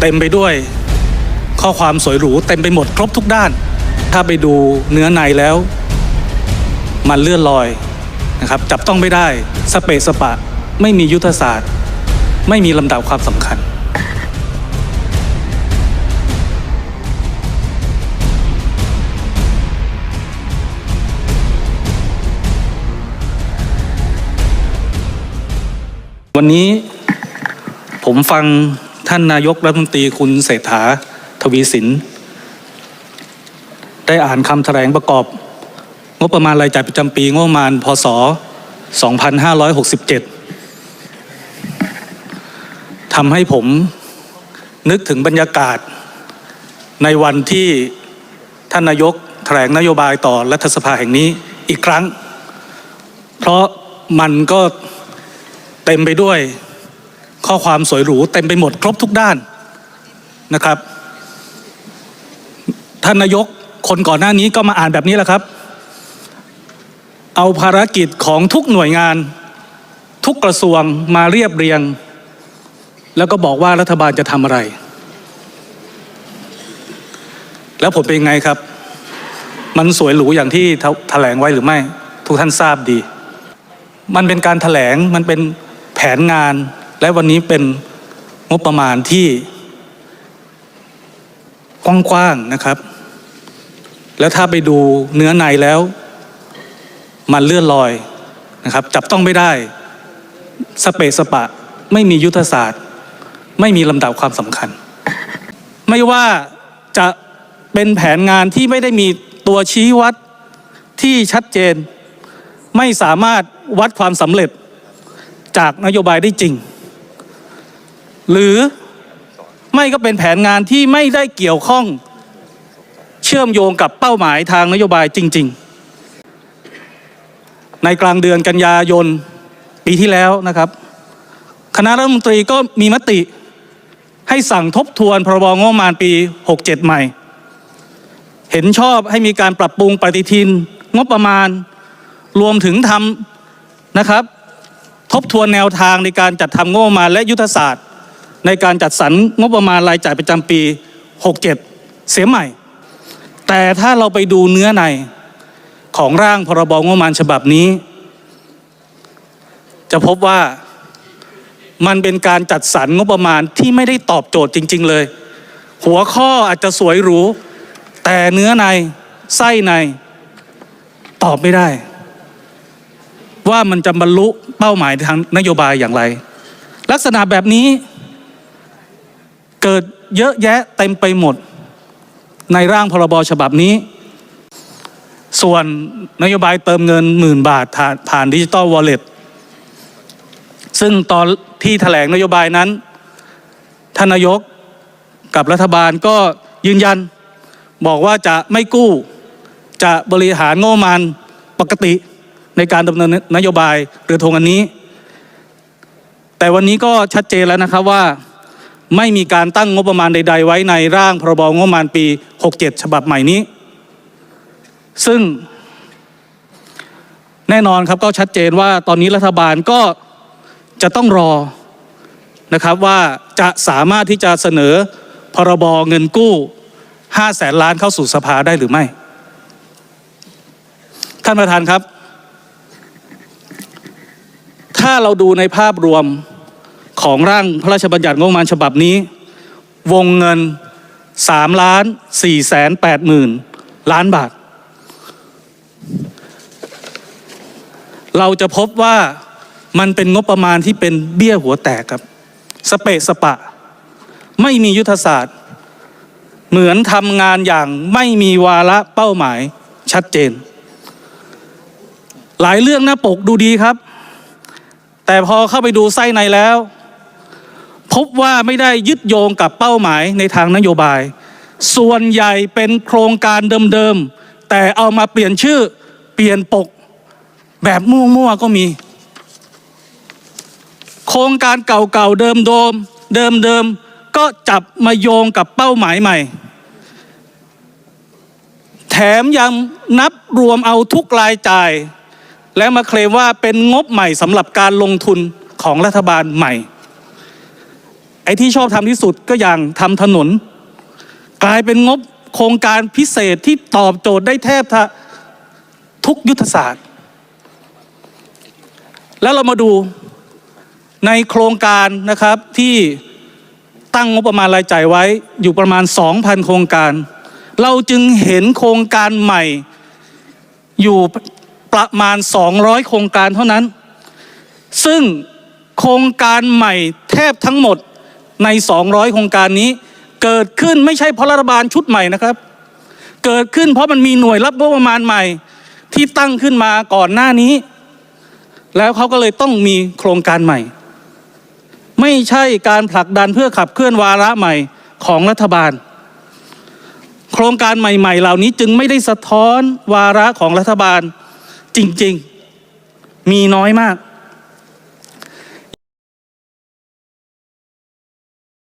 เต็มไปด้วย ข้อความสวยหรูเต็มไปหมดครบทุกด้าน ถ้าไปดูเนื้อในแล้ว มันเลื่อนลอยนะครับจับต้องไม่ได้สเปสปะ ไม่มียุทธศาสตร์ ไม่มีลำดับความสำคัญวันนี้ผมฟัง ท่านนายกรัฐมนตรีคุณเศรษฐาทวีสิน ได้อ่านคำแถลงประกอบ งบประมาณรายจ่ายประจำปีงบประมาณพศ 2567ทำให้ผมนึกถึงบรรยากาศ ในวันที่ท่านนายกแถลงนโยบายต่อรัฐสภาแห่งนี้อีกครั้ง เพราะมันก็เต็มไปด้วย ข้อความสวยหรูเต็มไปหมดครบทุกด้านนะครับ ท่านนายกคนก่อนหน้านี้ก็มาอ่านแบบนี้แหละครับ เอาภารกิจของทุกหน่วยงาน ทุกกระทรวงมาเรียบเรียง แล้วก็บอกว่ารัฐบาลจะทำอะไร แล้วผมเป็นไงครับ มันสวยหรูอย่างที่แถลงไว้หรือไม่ ทุกท่านทราบดี มันเป็นการแถลงมันเป็นแผนงาน และวันนี้เป็นงบประมาณที่กว้างๆนะครับ แล้วถ้าไปดูเนื้อในแล้วมันเลื่อนลอยนะครับ จับต้องไม่ได้สเปสปะ ไม่มียุทธศาสตร์ ไม่มีลำดับความสำคัญ ไม่ว่าจะเป็นแผนงานที่ไม่ได้มีตัวชี้วัดที่ชัดเจน ไม่สามารถวัดความสำเร็จจากนโยบายได้จริง หรือไม่ก็เป็นแผนงานที่ไม่ได้เกี่ยวข้องเชื่อมโยงกับเป้าหมายทางนโยบายจริง ๆ ในกลางเดือนกันยายนปีที่แล้วนะครับ คณะรัฐมนตรีก็มีมติให้สั่งทบทวนพรบงบประมาณปี 67 ใหม่ เห็นชอบให้มีการปรับปรุงปฏิทินงบประมาณ รวมถึงทำนะครับ ทบทวนแนวทางในการจัดทำงบประมาณและยุทธศาสตร์ ในการจัดสรรงบประมาณรายจ่ายประจำปี 67 เสียใหม่ แต่ถ้าเราไปดูเนื้อในของร่างพรบงบประมาณฉบับนี้ จะพบว่ามันเป็นการจัดสรรงบประมาณที่ไม่ได้ตอบโจทย์จริง ๆ เลย หัวข้ออาจจะสวยหรู แต่เนื้อในไส้ใน ตอบไม่ได้ ว่ามันจะบรรลุเป้าหมายทางนโยบายอย่างไร ลักษณะแบบนี้ เกิดเยอะแยะเต็มไปหมด ในร่างพรบฉบับนี้ ส่วนนโยบายเติมเงินหมื่นบาทผ่านดิจิตอลวอลเล็ตซึ่งตอนที่แถลงนโยบายนั้นท่านนายกกับรัฐบาลก็ยืนยัน บอกว่าจะไม่กู้จะบริหารงบประมาณปกติในการดำเนินนโยบายเรือธงอันนี้ แต่วันนี้ก็ชัดเจนแล้วนะครับว่า ไม่มีการตั้งงบประมาณใด ๆ ไว้ในร่างพรบงบประมาณปี 67 ฉบับใหม่นี้ ซึ่งแน่นอนครับก็ชัดเจนว่าตอนนี้รัฐบาลก็จะต้องรอนะครับว่าจะสามารถที่จะเสนอพรบเงินกู้ 5 แสนล้านเข้าสู่สภาได้หรือไม่ ท่านประธานครับ ถ้าเราดูในภาพรวม ของร่างพระราชบัญญัติงบประมาณฉบับนี้ วงเงิน3ล้าน4แสน8หมื่นล้านบาท เราจะพบว่ามันเป็นงบประมาณที่เป็นเบี้ยหัวแตกครับ สเปะสปะ ไม่มียุทธศาสตร์ เหมือนทำงานอย่างไม่มีวาระเป้าหมายชัดเจน หลายเรื่องหน้าปกดูดีครับ แต่พอเข้าไปดูไส้ในแล้ว บว่าไม่ได้ยึดโยงกับเป้าหมายในทางนโยบาย ส่วนใหญ่เป็นโครงการเดิมๆ แต่เอามาเปลี่ยนชื่อเปลี่ยนปกแบบมั่วๆก็มี โครงการเก่าๆเดิมโดมเดิมเดิมๆก็จับมาโยงกับเป้าหมายใหม่ แถมยังนับรวมเอาทุกรายจ่าย และมาเคลมว่าเป็นงบใหม่สำหรับการลงทุนของรัฐบาลใหม่ อ้ที่ชอบทำที่สุดก็อย่างทำถนน กลายเป็นงบโครงการพิเศษที่ตอบโจทย์ได้แทบทุกยุทธศาสตร์ แล้วเรามาดูในโครงการนะครับที่ตั้งงบประมาณรายจ่ายไว้อยู่ประมาณ 2,000 โครงการ เราจึงเห็นโครงการใหม่อยู่ประมาณ 200 โครงการเท่านั้น ซึ่งโครงการใหม่แทบทั้งหมด ใน 200 โครงการนี้ เกิดขึ้นไม่ใช่เพราะรัฐบาลชุดใหม่นะครับ เกิดขึ้นเพราะมันมีหน่วยรับงบประมาณใหม่ ที่ตั้งขึ้นมาก่อนหน้านี้ แล้วเขาก็เลยต้องมีโครงการใหม่ ไม่ใช่การผลักดันเพื่อขับเคลื่อนวาระใหม่ของรัฐบาล โครงการใหม่ ๆ เหล่านี้จึงไม่ได้สะท้อนวาระของรัฐบาลจริง ๆ มีน้อยมาก